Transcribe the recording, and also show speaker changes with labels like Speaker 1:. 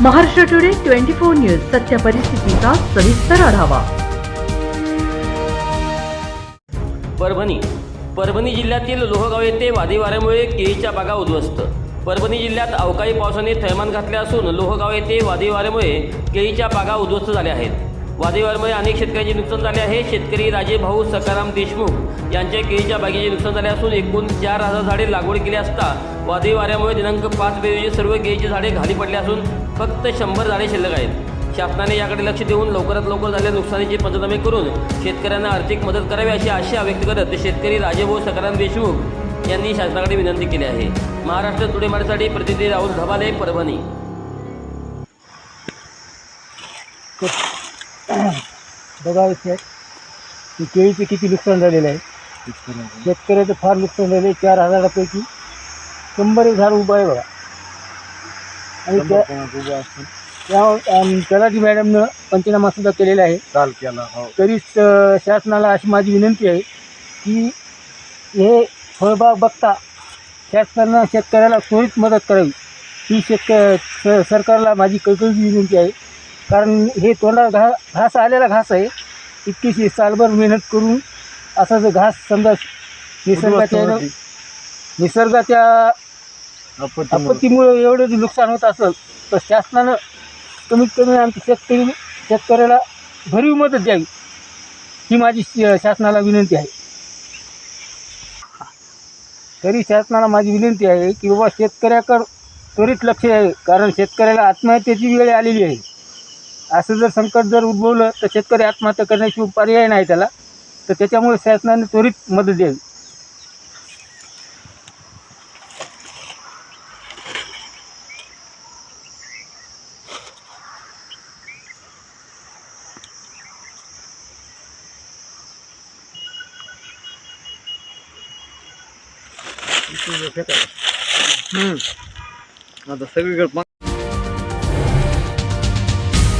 Speaker 1: Maharashtra today twenty four news सत्य परिस्थितीचा सविस्तर आढावा.
Speaker 2: परभणी. परभणी जिल्ह्यातील लोहगाव येथे वादी वाऱ्यामुळे केळीच्या बागा उद्ध्वस्त. परभणी जिल्ह्यात अवकाळी पावसाने थैमान घातले असून लोहगाव येथे वादी वाऱ्यामुळे केळीच्या बागा उद्ध्वस्त झाल्या आहेत. वादी अनेक शेतकऱ्यांचे नुकसान झाले आहे. शेतकरी राजेभाऊ सकाराम देशमुख यांच्या केळीच्या बागेचे नुकसान झाले असून एकूण चार हजार झाडे लागवड केली असता वादी वाऱ्यामुळे दिनांक पाच पेरोजी सर्व केळीची झाडे खाली पडली असून फक्त शंभर झाडे शिल्लक आहेत. शासनाने याकडे लक्ष देऊन लवकरात लवकर झालेल्या नुकसानीचे पंचनामे करून शेतकऱ्यांना आर्थिक मदत करावी अशी आशा व्यक्त करत शेतकरी राजेभाऊ सकाराम देशमुख यांनी शासनाकडे विनंती केली आहे. महाराष्ट्र टुडे प्रतिनिधी राहुल धबाले परभणी.
Speaker 3: बघा इथे की केळीचे किती नुकसान झालेलं आहे. शेतकऱ्याचं. फार नुकसान झालं आहे चार हजारापैकी शंभर एक झाड उभं आहे बघा. आणि त्या त्या अम, तलाठी मॅडमनं पंचनामा सुद्धा केलेला आहे.
Speaker 4: काल केला हो.
Speaker 3: शासनाला अशी माझी विनंती आहे की हे फळबाग बघता शासनानं शेतकऱ्याला त्वरित मदत करावी. ही शेतक स- सरकारला माझी कळकळीची विनंती आहे. कारण हे तोंडा घा घास आलेला घास आहे. इतकीशी सालभर मेहनत करून असा जर घास समजा निसर्गाच्या निसर्गाच्या आपत्तीमुळे. एवढं जे नुकसान होत असेल तर शासनानं कमीत कमी आमच्या शेतकरी शेतकऱ्याला भरीव मदत द्यावी. ही माझी शासनाला विनंती आहे. तरी शासनाला माझी विनंती आहे की बाबा शेतकऱ्याकडं त्वरित लक्ष आहे कारण शेतकऱ्याला आत्महत्येची वेळ आलेली आहे. असं जर संकट जर उद्भवलं तर शेतकरी आत्महत्या करण्याशिवाय पर्याय नाही त्याला. तर त्याच्यामुळे शासनाने त्वरित मदत द्यावी.
Speaker 4: आता सगळीकडे